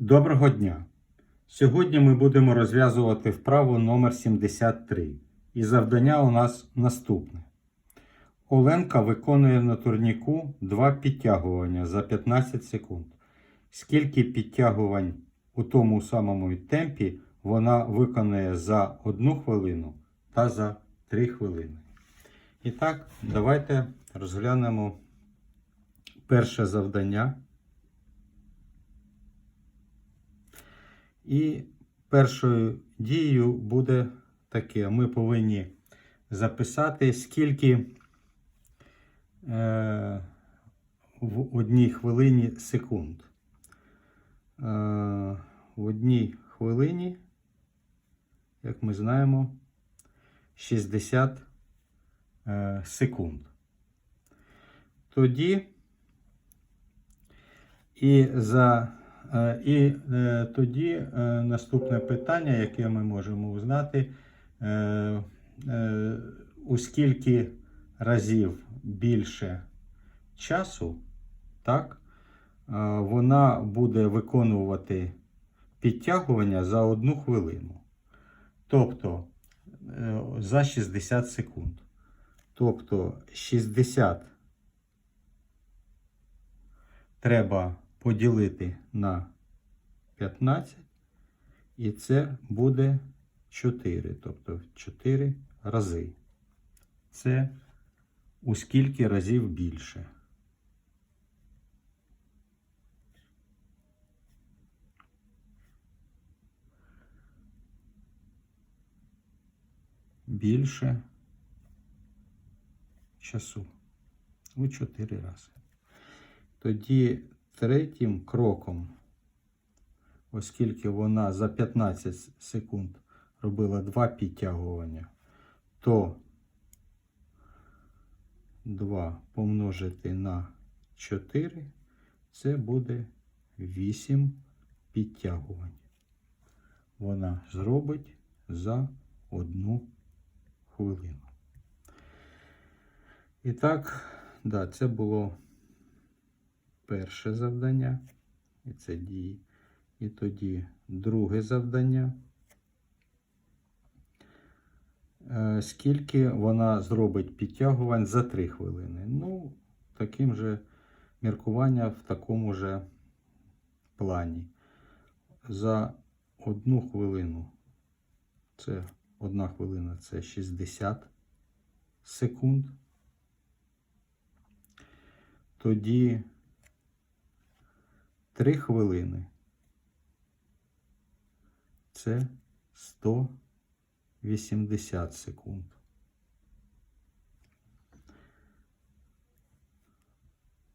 Доброго дня! Сьогодні ми будемо розв'язувати вправу номер 73. І завдання у нас наступне. Оленка виконує на турніку два підтягування за 15 секунд. Скільки підтягувань у тому самому темпі вона виконує за 1 хвилину та за 3 хвилини. І так, давайте розглянемо перше завдання. І першою дією буде таке: ми повинні записати, скільки е, в одній хвилині секунд. Е, в одній хвилині, як ми знаємо, 60 е, секунд. Тоді і за І е, тоді е, наступне питання, яке ми можемо узнати, е, е, у скільки разів більше часу, так, е, вона буде виконувати підтягування за одну хвилину. Тобто е, за 60 секунд. Тобто 60 треба поділити на 15, і це буде 4, тобто 4 рази. Це у скільки разів більше. Більше часу у 4 рази. Тоді третім кроком, оскільки вона за 15 секунд робила два підтягування, то 2 помножити на 4 це буде 8 підтягувань. Вона зробить за одну хвилину. І так, да, це було перше завдання, і це дії. І тоді друге завдання. Е, Скільки вона зробить підтягувань за 3 хвилини? Ну, таким же міркування в такому же плані. За одну хвилину, це одна хвилина це 60 секунд. Тоді 3 хвилини. Це 180 секунд.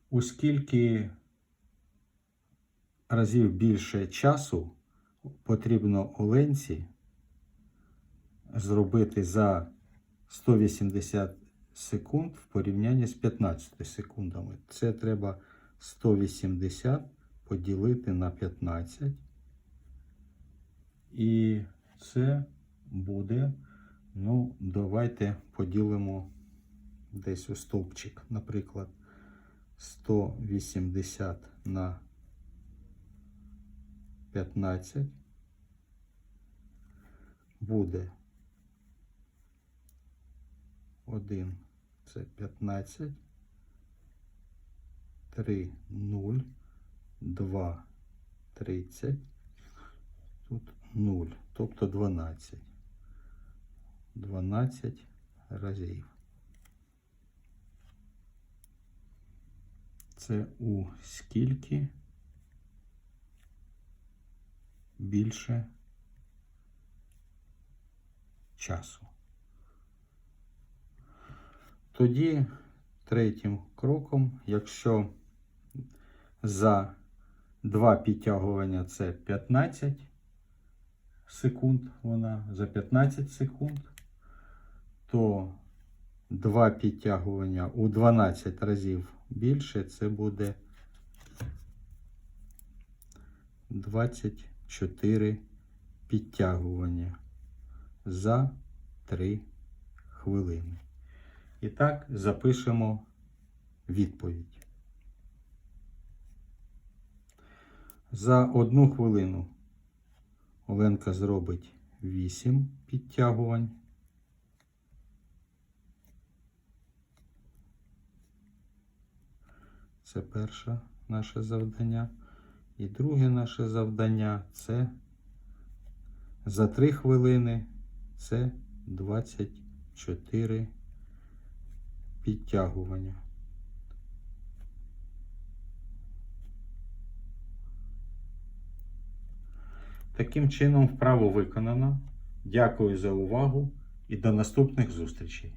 У скільки разів більше часу потрібно оленці зробити за 180 секунд в порівнянні з 15 секундами. Це треба 180 поділити на 15. І це буде, ну, давайте поділимо десь у стовпчик, наприклад, 180 на 15 буде 1, це 15, 3, 0, 2, 30, тут 0, тобто 12. 12 разів. Це у скільки більше часу. Тоді третім кроком, якщо за два підтягування це 15 секунд, вона за 15 секунд, то два підтягування у 12 разів більше, це буде 24 підтягування за 3 хвилини. І так запишемо відповідь. За одну хвилину Оленка зробить 8 підтягувань. Це перше наше завдання. І друге наше завдання це за 3 хвилини це 24 підтягування. Таким чином вправо виконано. Дякую за увагу і до наступних зустрічей.